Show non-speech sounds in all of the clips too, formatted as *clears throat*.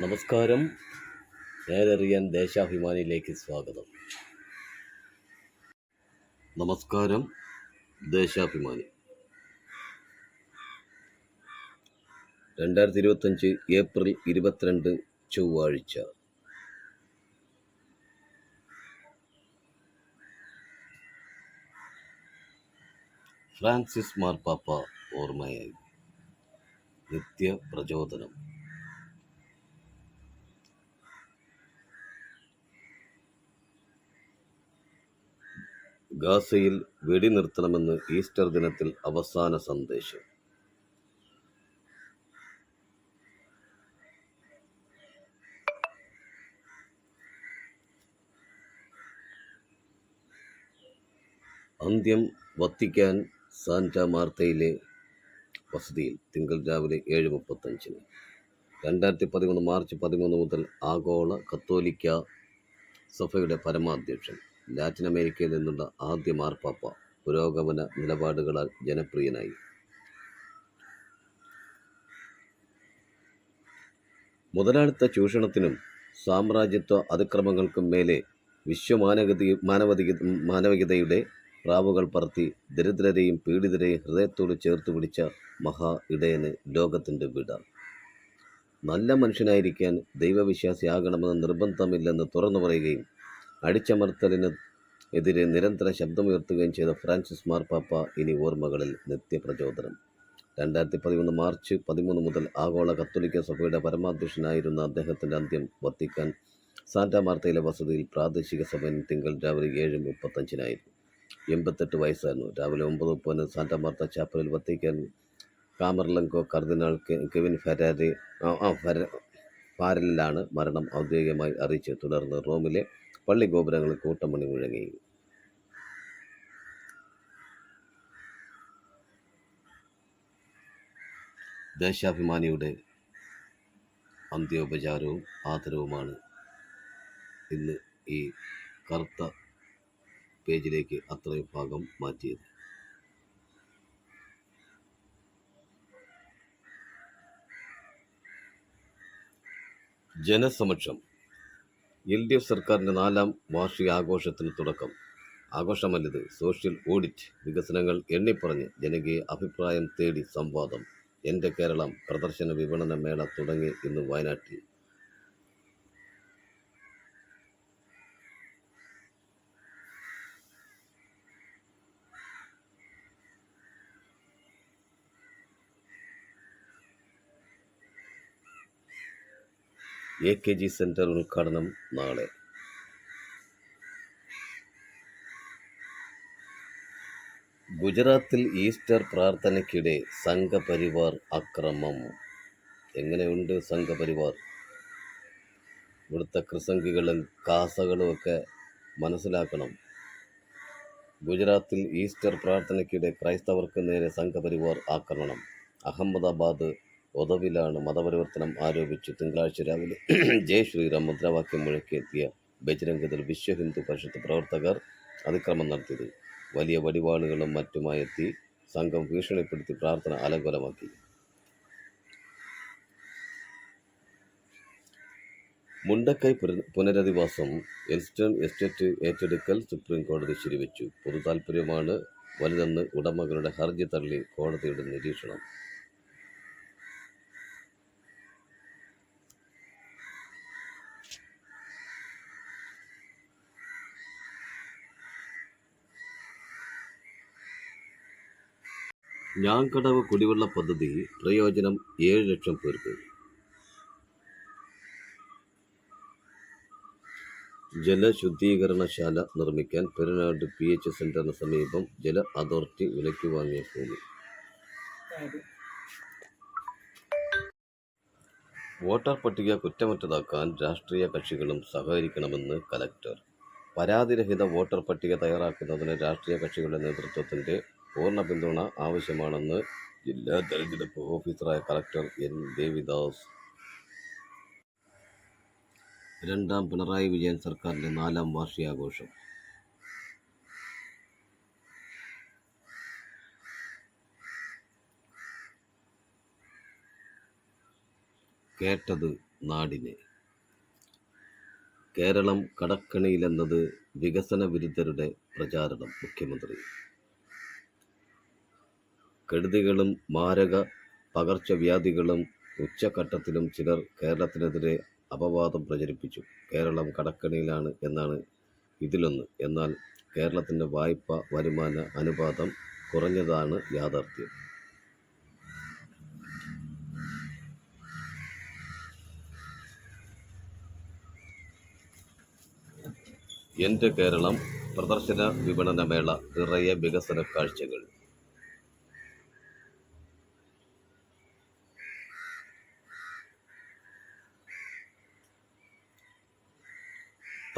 നമസ്കാരം. നേരറിയാൻ ദേശാഭിമാനിയിലേക്ക് സ്വാഗതം. നമസ്കാരം ദേശാഭിമാനി. രണ്ടായിരത്തി ഇരുപത്തഞ്ച് ഏപ്രിൽ ഇരുപത്തിരണ്ട് ചൊവ്വാഴ്ച. ഫ്രാൻസിസ് മാർപ്പാപ്പ ഓർമ്മയായി. നിത്യ പ്രചോദനം. ഗാസയിൽ വെടിനിർത്തണമെന്ന് ഈസ്റ്റർ ദിനത്തിൽ അവസാന സന്ദേശം. അന്ത്യം വത്തിക്കാൻ സാന്റ മാർത്തയിലെ വസതിയിൽ തിങ്കൾ രാവിലെ ഏഴ് മുപ്പത്തഞ്ചിന്. രണ്ടായിരത്തി പതിമൂന്ന് മാർച്ച് പതിമൂന്ന് മുതൽ ആഗോള കത്തോലിക്ക സഭയുടെ പരമാധ്യക്ഷൻ ലാറ്റിൻ അമേരിക്കയിൽ നിന്നുള്ള ആദ്യ മാർപ്പാപ്പ പുരോഗമന നിലപാടുകളാൽ ജനപ്രിയനായി. മുതലാളിത്ത ചൂഷണത്തിനും സാമ്രാജ്യത്വ അതിക്രമങ്ങൾക്കും മേലെ വിശ്വമാനഗതി മാനവതിക മാനവികതയുടെ പ്രാവുകൾ പറത്തി ദരിദ്രരെയും പീഡിതരെയും ഹൃദയത്തോട് ചേർത്ത് പിടിച്ച മഹാ ഇടയന് ലോകത്തിന്റെ വിട. നല്ല മനുഷ്യനായിരിക്കാൻ ദൈവവിശ്വാസിയാകണമെന്ന് നിർബന്ധമില്ലെന്ന് തുറന്നു പറയുകയും അടിച്ചമർത്തലിന് എതിരെ നിരന്തര ശബ്ദമുയർത്തുകയും ചെയ്ത ഫ്രാൻസിസ് മാർപ്പാപ്പ ഇനി ഓർമ്മകളിൽ നിത്യപ്രചോദനം. രണ്ടായിരത്തി പതിമൂന്ന് മാർച്ച് പതിമൂന്ന് മുതൽ ആഗോള കത്തോലിക്ക സഭയുടെ പരമാധ്യക്ഷനായിരുന്ന അദ്ദേഹത്തിന്റെ അന്ത്യം വത്തിക്കാൻ സാന്റ മാർത്തയിലെ വസതിയിൽ പ്രാദേശിക സഭയിൽ തിങ്കൾ രാവിലെ ഏഴ് മുപ്പത്തഞ്ചിനായിരുന്നു. എൺപത്തെട്ട് വയസ്സായിരുന്നു. രാവിലെ ഒമ്പത് മുപ്പതിന് സാന്റ മാർത്ത ചാപ്പലിൽ വത്തിക്കാൻ കാമർലങ്കോ കർദിനാൾ കെവിൻ ഫെരാരി ഫാരലിലാണ് മരണം ഔദ്യോഗികമായി അറിയിച്ചത്. തുടർന്ന് റോമിലെ പള്ളി ഗോപുരങ്ങളിൽ കൂട്ടമണി മുഴങ്ങി. ദേശാഭിമാനിയുടെ അന്ത്യോപചാരവും ആദരവുമാണ് ഇന്ന് ഈ കറുത്ത പേജിലേക്ക് അത്രയും ഭാഗം മാറ്റിയത്. ജനസമക്ഷം എൽ ഡി എഫ് സർക്കാരിന്റെ നാലാം വാർഷിക ആഘോഷത്തിന് തുടക്കം. ആഘോഷമല്ലത് സോഷ്യൽ ഓഡിറ്റ് വികസനങ്ങൾ എണ്ണിപ്പറഞ്ഞ് ജനകീയ അഭിപ്രായം തേടി സംവാദം. എന്റെ കേരളം പ്രദർശന വിപണന മേള തുടങ്ങി ഇന്ന് വയനാട്ടിൽ. എ കെ ജി സെന്റർ ഉദ്ഘാടനം നാളെ. ഗുജറാത്തിൽ ഈസ്റ്റർ പ്രാർത്ഥനയ്ക്കിടെ സംഘപരിവാർ അക്രമം. എങ്ങനെയുണ്ട് സംഘപരിവാർ? ഇവിടുത്തെ കൃസംഗികളും കാസകളും ഒക്കെ മനസ്സിലാക്കണം. ഗുജറാത്തിൽ ഈസ്റ്റർ പ്രാർത്ഥനയ്ക്കിടെ ക്രൈസ്തവർക്ക് നേരെ സംഘപരിവാർ ആക്രമണം. അഹമ്മദാബാദ് ഒതവിലാണ് മതപരിവർത്തനം ആരോപിച്ച്. തിങ്കളാഴ്ച രാവിലെ *clears throat* ജയ് ശ്രീറാം മുദ്രാവാക്യം മുഴക്കിയെത്തിയ ബജരംഗദൾ വിശ്വ ഹിന്ദു പരിഷത്ത് പ്രവർത്തകർ അതിക്രമം നടത്തിയത്. വലിയ വടിവാളുകളും മറ്റുമായി എത്തി സംഘം ഭീഷണിപ്പെടുത്തി പ്രാർത്ഥന അലങ്കോലമാക്കി. മുണ്ടക്കൈ പുനരധിവാസം എസ്റ്റേൺ എസ്റ്റേറ്റ് ഏറ്റെടുക്കൽ സുപ്രീം കോടതി ശരിവെച്ചു. പൊതു താൽപ്പര്യമാണ് വലുതെന്ന് ഉടമകളുടെ ഹർജി തള്ളി കോടതിയുടെ നിരീക്ഷണം. ഞാങ്കടവ് കുടിവെള്ള പദ്ധതി പ്രയോജനം ഏഴ് ലക്ഷം പേർക്ക്. ജലശുദ്ധീകരണശാല നിർമ്മിക്കാൻ പെരുനാട് പി എച്ച് സെന്ററിന് സമീപം ജല അതോറിറ്റി വിലയ്ക്ക് വാങ്ങിയ ഭൂമി. വോട്ടർ പട്ടിക കുറ്റമറ്റതാക്കാൻ രാഷ്ട്രീയ കക്ഷികളും സഹകരിക്കണമെന്ന് കലക്ടർ. പരാതിരഹിത വോട്ടർ പട്ടിക തയ്യാറാക്കുന്നതിന് രാഷ്ട്രീയ കക്ഷികളുടെ നേതൃത്വത്തിന്റെ പൂർണ പിന്തുണ ആവശ്യമാണെന്ന് ജില്ലാ തെരഞ്ഞെടുപ്പ് ഓഫീസറായ കളക്ടർ എൻ ദേവിദാസ്. രണ്ടാം പിണറായി വിജയൻ സർക്കാരിന്റെ നാലാം വാർഷികാഘോഷം. കേട്ടത് നാടിനെ. കേരളം കടക്കണിയിലെന്നത് വികസന വിരുദ്ധരുടെ പ്രചാരണം മുഖ്യമന്ത്രി. കെടുതികളും മാരക പകർച്ചവ്യാധികളും ഉച്ചഘട്ടത്തിലും ചിലർ കേരളത്തിനെതിരെ അപവാദം പ്രചരിപ്പിച്ചു. കേരളം കടക്കണിയിലാണ് എന്നാണ് ഇതിലൊന്ന്. എന്നാൽ കേരളത്തിന്റെ വായ്പ വരുമാന അനുപാതം കുറഞ്ഞതാണ് യാഥാർത്ഥ്യം. എന്റെ കേരളം പ്രദർശന വിപണനമേള നിറയെ വികസന കാഴ്ചകൾ.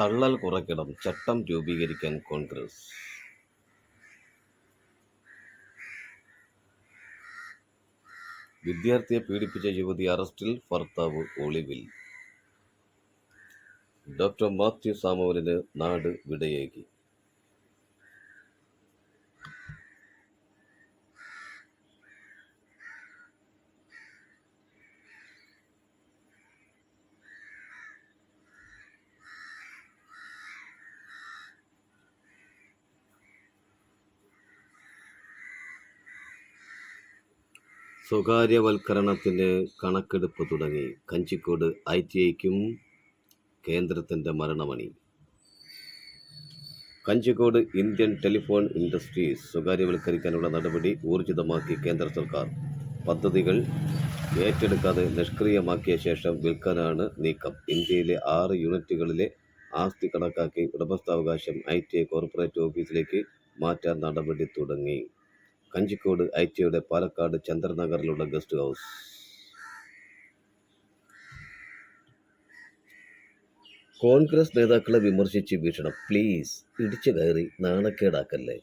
തള്ളൽ കുറയ്ക്കണം. ചട്ടം രൂപീകരിക്കാൻ കോൺഗ്രസ്. വിദ്യാർത്ഥിയെ പീഡിപ്പിച്ച യുവതി അറസ്റ്റിൽ ഭർത്താവ് ഒളിവിൽ. ഡോക്ടർ മാത്യു സാമുവലിന് നാട് വിടയേകി. സ്വകാര്യവൽക്കരണത്തിന് കണക്കെടുപ്പ് തുടങ്ങി. കഞ്ചിക്കോട് ഐ ടി ഐക്കും കേന്ദ്രത്തിന്റെ മരണമണി. കഞ്ചിക്കോട് ഇന്ത്യൻ ടെലിഫോൺ ഇൻഡസ്ട്രീസ് സ്വകാര്യവൽക്കരിക്കാനുള്ള നടപടി ഊർജിതമാക്കി കേന്ദ്ര സർക്കാർ. പദ്ധതികൾ ഏറ്റെടുക്കാതെ നിഷ്ക്രിയമാക്കിയ ശേഷം വിൽക്കാനാണ് നീക്കം. ഇന്ത്യയിലെ ആറ് യൂണിറ്റുകളിലെ ആസ്തി കണക്കാക്കി ഉടമസ്ഥാവകാശം ഐ ടി ഐ കോർപ്പറേറ്റ് ഓഫീസിലേക്ക് മാറ്റാൻ നടപടി തുടങ്ങി. കഞ്ചിക്കോട് ഐ ടിയുടെ പാലക്കാട് ചന്ദ്രനഗറിലുള്ള ഗസ്റ്റ് ഹൗസ്. കോൺഗ്രസ് നേതാക്കളെ വിമർശിച്ച് വീക്ഷണം പ്ലീസ് ഇടിച്ചു കയറി നാണക്കേടാക്കല്ലേ?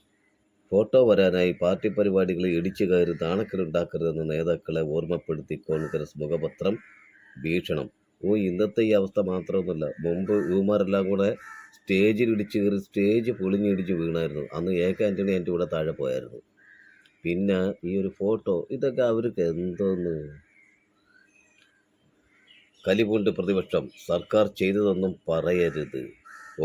ഫോട്ടോ വരാനായി പാർട്ടി പരിപാടികളിൽ ഇടിച്ചു കയറി നാണക്കേടുണ്ടാക്കരുതെന്ന് നേതാക്കളെ ഓർമ്മപ്പെടുത്തി കോൺഗ്രസ് മുഖപത്രം. വീക്ഷണം ഓ ഇന്നത്തെ ഈ അവസ്ഥ മാത്രമൊന്നുമല്ല. മുമ്പ് യുമാരെല്ലാം കൂടെ സ്റ്റേജിൽ ഇടിച്ചു കയറി സ്റ്റേജ് പൊളിഞ്ഞിടിച്ച് വീണായിരുന്നു. അന്ന് എ കെ ആന്റണി എന്റെ കൂടെ താഴെ പോയായിരുന്നു. പിന്നെ ഈ ഒരു ഫോട്ടോ ഇതൊക്കെ അവർക്ക് എന്തോന്ന്? കലിപൂണ്ട് പ്രതിപക്ഷം സർക്കാർ ചെയ്തതൊന്നും പറയരുത്.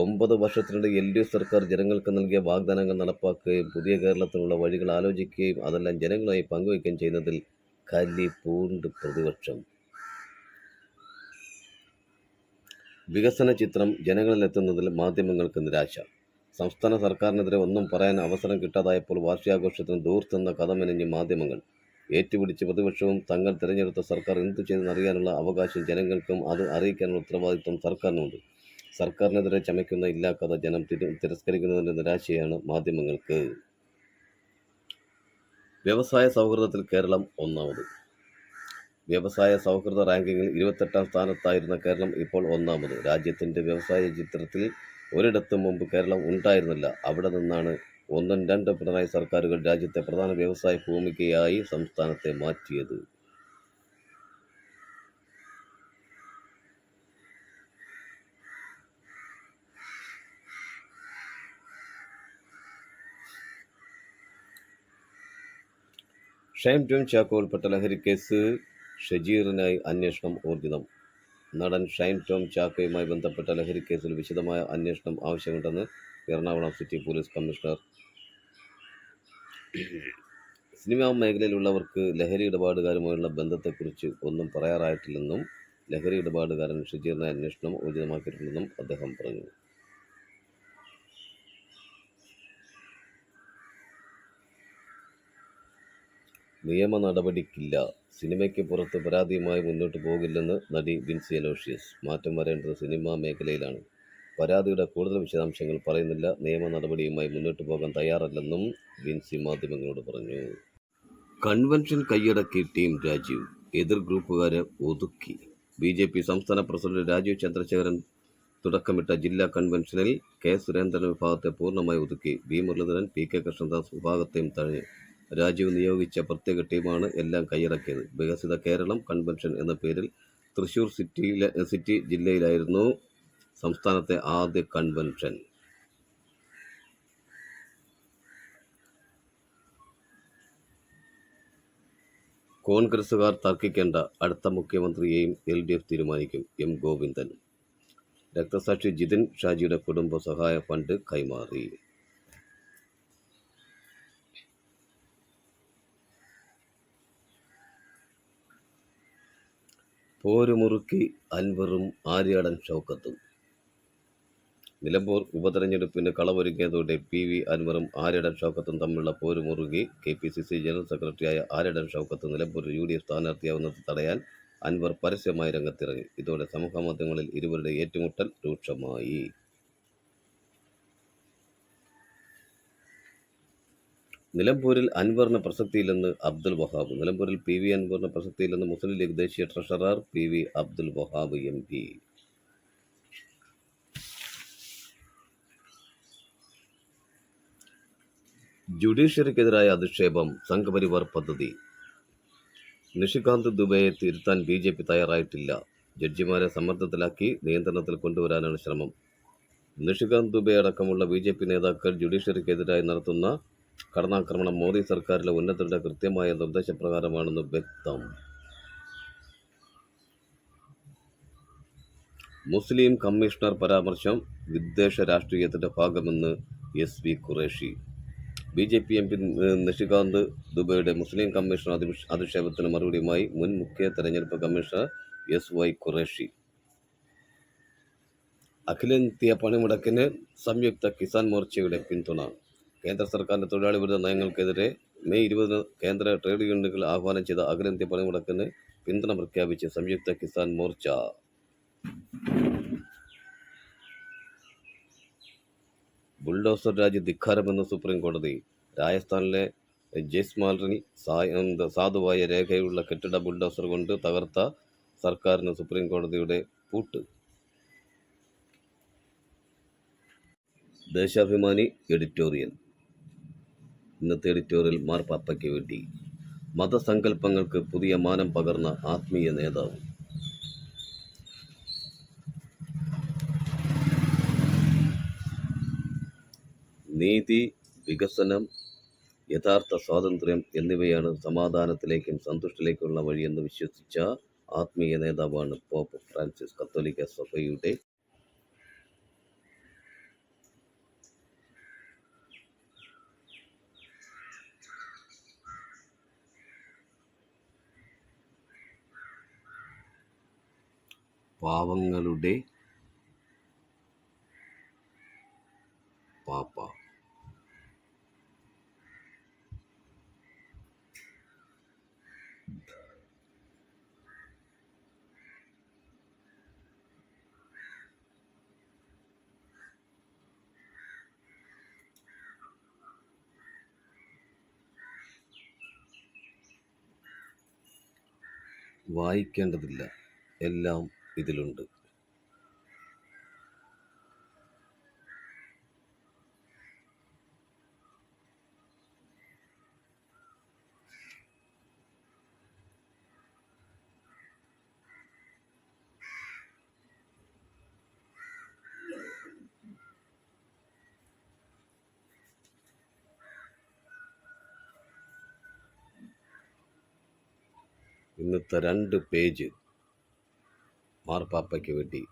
ഒമ്പത് വർഷത്തിനിടെ എൽ ഡി എഫ് സർക്കാർ ജനങ്ങൾക്ക് നൽകിയ വാഗ്ദാനങ്ങൾ നടപ്പാക്കുകയും പുതിയ കേരളത്തിനുള്ള വഴികൾ ആലോചിക്കുകയും അതെല്ലാം ജനങ്ങളായി പങ്കുവയ്ക്കുകയും ചെയ്യുന്നതിൽ കലിപൂണ്ട് പ്രതിപക്ഷം. വികസന ചിത്രം ജനങ്ങളിലെത്തുന്നതിൽ മാധ്യമങ്ങൾക്ക് നിരാശ. സംസ്ഥാന സർക്കാരിനെതിരെ ഒന്നും പറയാൻ അവസരം കിട്ടാതായപ്പോൾ വാർഷികാഘോഷത്തിന് ദൂർത്തെന്ന കഥമെനഞ്ഞ് മാധ്യമങ്ങൾ. ഏറ്റുപിടിച്ച് പ്രതിപക്ഷവും തങ്ങൾ തിരഞ്ഞെടുത്ത സർക്കാർ എന്തു ചെയ്തെന്നറിയാനുള്ള അവകാശം ജനങ്ങൾക്കും അത് അറിയിക്കാനുള്ള ഉത്തരവാദിത്വം സർക്കാരിനുണ്ട്. സർക്കാരിനെതിരെ ചമയ്ക്കുന്ന ഇല്ലാ കഥ ജനം തിരി തിരസ്കരിക്കുന്നതിന്റെ നിരാശയാണ് മാധ്യമങ്ങൾക്ക്. വ്യവസായ സൗഹൃദത്തിൽ കേരളം ഒന്നാമത്. വ്യവസായ സൗഹൃദ റാങ്കിങ്ങിൽ ഇരുപത്തെട്ടാം സ്ഥാനത്തായിരുന്ന കേരളം ഇപ്പോൾ ഒന്നാമത്. രാജ്യത്തിന്റെ വ്യവസായ ചിത്രത്തിൽ ഒരിടത്തും മുമ്പ് കേരളം ഉണ്ടായിരുന്നില്ല. അവിടെ നിന്നാണ് ഒന്നും രണ്ടും പിണറായി സർക്കാരുകൾ രാജ്യത്തെ പ്രധാന വ്യവസായ ഭൂമികയായി സംസ്ഥാനത്തെ മാറ്റിയത്. ഷൈൻ ടോം ചാക്കോ ഉൾപ്പെട്ട ലഹരിക്കേസ് ഷജീറിനായി അന്വേഷണം ഊർജിതം. നടൻ ഷൈൻ ടോം ചാക്കയുമായി ബന്ധപ്പെട്ട ലഹരിക്കേസിൽ വിശദമായ അന്വേഷണം ആവശ്യമുണ്ടെന്ന് Ernakulam city police commissioner. Cinema മേഖലയിലുള്ളവർക്ക് ലഹരി ഇടപാടുകാരുമായുള്ള ബന്ധത്തെക്കുറിച്ച് ഒന്നും പറയാറായിട്ടില്ലെന്നും ലഹരി ഇടപാടുകാരൻ ഷിജീറിനെ അന്വേഷണം ഊർജിതമാക്കിയിട്ടുണ്ടെന്നും അദ്ദേഹം പറഞ്ഞു. നിയമ നടപടിക്കില്ല. സിനിമയ്ക്ക് പുറത്ത് പരാതിയുമായി മുന്നോട്ട് പോകില്ലെന്ന് നടി വിൻസി അലോഷ്യസ്. മാറ്റം വരേണ്ടത് സിനിമാ മേഖലയിലാണ്. പരാതിയുടെ കൂടുതൽ വിശദാംശങ്ങൾ പറയുന്നില്ല. നിയമ നടപടിയുമായി മുന്നോട്ട് പോകാൻ തയ്യാറല്ലെന്നും വിൻസി മാധ്യമങ്ങളോട് പറഞ്ഞു. കൺവെൻഷൻ കൈയടക്കി ടീം രാജീവ്. എതിർ ഗ്രൂപ്പുകാരെ ഒതുക്കി. ബി ജെ പി സംസ്ഥാന പ്രസിഡന്റ് രാജീവ് ചന്ദ്രശേഖരൻ തുടക്കമിട്ട ജില്ലാ കൺവെൻഷനിൽ കെ സുരേന്ദ്രൻ വിഭാഗത്തെ പൂർണമായി ഒതുക്കി. V Muraleedharan P K Krishnadas വിഭാഗത്തെയും തഴഞ്ഞു. രാജീവ് നിയോഗിച്ച പ്രത്യേക ടീമാണ് എല്ലാം കൈയടക്കിയത്. വികസിത കേരളം കൺവെൻഷൻ എന്ന പേരിൽ തൃശൂർ സിറ്റിയിലെ സിറ്റി ജില്ലയിലായിരുന്നു സംസ്ഥാനത്തെ ആദ്യ കൺവെൻഷൻ. കോൺഗ്രസുകാർ തർക്കിക്കേണ്ട അടുത്ത മുഖ്യമന്ത്രിയെയും എൽ ഡി എഫ് തീരുമാനിക്കും എം ഗോവിന്ദൻ. രക്തസാക്ഷി ജിതിൻ ഷാജിയുടെ കുടുംബ സഹായ ഫണ്ട് കൈമാറി. പോരുമുറുക്കി അൻവറും ആര്യാടൻ ഷൗക്കത്തും നിലമ്പൂർ ഉപതെരഞ്ഞെടുപ്പിന് കളമൊരുങ്ങിയതോടെ പി വി അൻവറും ആര്യടൻ ഷൗക്കത്തും തമ്മിലുള്ള പോരുമുറുകി K P C C general സെക്രട്ടറിയായ Aryadan Shoukath Nilambur U D F സ്ഥാനാർത്ഥിയാവുന്നത് തടയാൻ അൻവർ പരസ്യമായി രംഗത്തിറങ്ങി. ഇതോടെ സമൂഹമാധ്യമങ്ങളിൽ ഇരുവരുടെ ഏറ്റുമുട്ടൽ രൂക്ഷമായി. നിലമ്പൂരിൽ അൻവറിന് പ്രസക്തിയില്ലെന്ന് അബ്ദുൽ വഹാബ്. നിലമ്പൂരിൽ പി വി അൻവറിന് പ്രസക്തിയില്ലെന്ന് മുസ്ലിം ലീഗ് ദേശീയ treasurer P V Abdul Wahab M P. ജുഡീഷ്യറിക്കെതിരായ അധിക്ഷേപം സംഘപരിവാർ പദ്ധതി. നിഷികാന്ത് ദുബെയെ തിരുത്താൻ ബി ജെ പി തയ്യാറായിട്ടില്ല. ജഡ്ജിമാരെ സമ്മർദ്ദത്തിലാക്കി നിയന്ത്രണത്തിൽ കൊണ്ടുവരാനാണ് ശ്രമം. നിഷികാന്ത് ദുബെ അടക്കമുള്ള ബി ജെ പി നേതാക്കൾ ജുഡീഷ്യറിക്കെതിരായി നടത്തുന്ന കടന്നാക്രമണം മോദി സർക്കാരിലെ ഉന്നതരുടെ കൃത്യമായ നിർദ്ദേശപ്രകാരമാണെന്ന് വ്യക്തം. മുസ്ലിം കമ്മീഷണർ പരാമർശം വിദ്വേഷ രാഷ്ട്രീയത്തിന്റെ ഭാഗമെന്ന് S V Qureshi. B J P M P Nishikant ദുബൈയുടെ മുസ്ലിം കമ്മീഷണർ അധിക്ഷ- അധിക്ഷേപത്തിന് മറുപടിയുമായി മുൻ മുഖ്യ തെരഞ്ഞെടുപ്പ് കമ്മീഷണർ എസ് വൈ ഖുറേഷി. അഖിലേന്ത്യാ പണിമുടക്കിന് സംയുക്ത കിസാൻ മോർച്ചയുടെ പിന്തുണ. കേന്ദ്ര സർക്കാരിന്റെ തൊഴിലാളി വിരുദ്ധ നയങ്ങൾക്കെതിരെ മെയ് ഇരുപതിന് കേന്ദ്ര ട്രേഡ് യൂണിയനുകൾ ആഹ്വാനം ചെയ്ത അഖിലേന്ത്യാ പണിമുടക്കിന് പിന്തുണ പ്രഖ്യാപിച്ച് സംയുക്ത കിസാൻ മോർച്ച. ബുൾഡോസർ രാജ് ധിക്കാരമെന്ന് സുപ്രീം കോടതി രാജസ്ഥാനിലെ ജയ്സ്മാലിൽ സാ- സാധുവായ രേഖയുള്ള കെട്ടിട ബുൾഡോസർ കൊണ്ട് തകർത്ത സർക്കാരിന് സുപ്രീം കോടതിയുടെ പൂട്ട്. ദേശാഭിമാനി എഡിറ്റോറിയൽ ഇന്നത്തെ എഡിറ്റോറിയൽ മാർപ്പാപ്പയ്ക്ക് വേണ്ടി. മതസങ്കല്പങ്ങൾക്ക് പുതിയ മാനം പകർന്ന ആത്മീയ നേതാവ്. നീതി വികസനം യഥാർത്ഥ സ്വാതന്ത്ര്യം എന്നിവയാണ് സമാധാനത്തിലേക്കും സന്തുഷ്ടിലേക്കുള്ള വഴിയെന്ന് വിശ്വസിച്ച ആത്മീയ നേതാവാണ് പോപ്പ് ഫ്രാൻസിസ് കത്തോലിക്ക സഭയുടെ പാവങ്ങളുടെ പാപ്പ. വായിക്കേണ്ടതില്ല. എല്ലാം ഇതിലുണ്ട്. ഇന്നത്തെ രണ്ട് പേജ് മാർപ്പാപ്പയ്ക്ക് വേണ്ടി.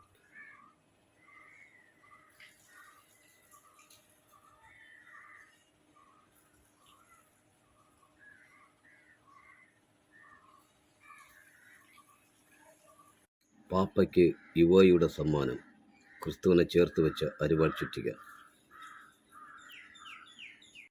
പാപ്പയ്ക്ക് യുവയുടെ സമ്മാനം. ക്രിസ്തുവിനെ ചേർത്ത് വെച്ച അരിവാൾ ചുറ്റിക.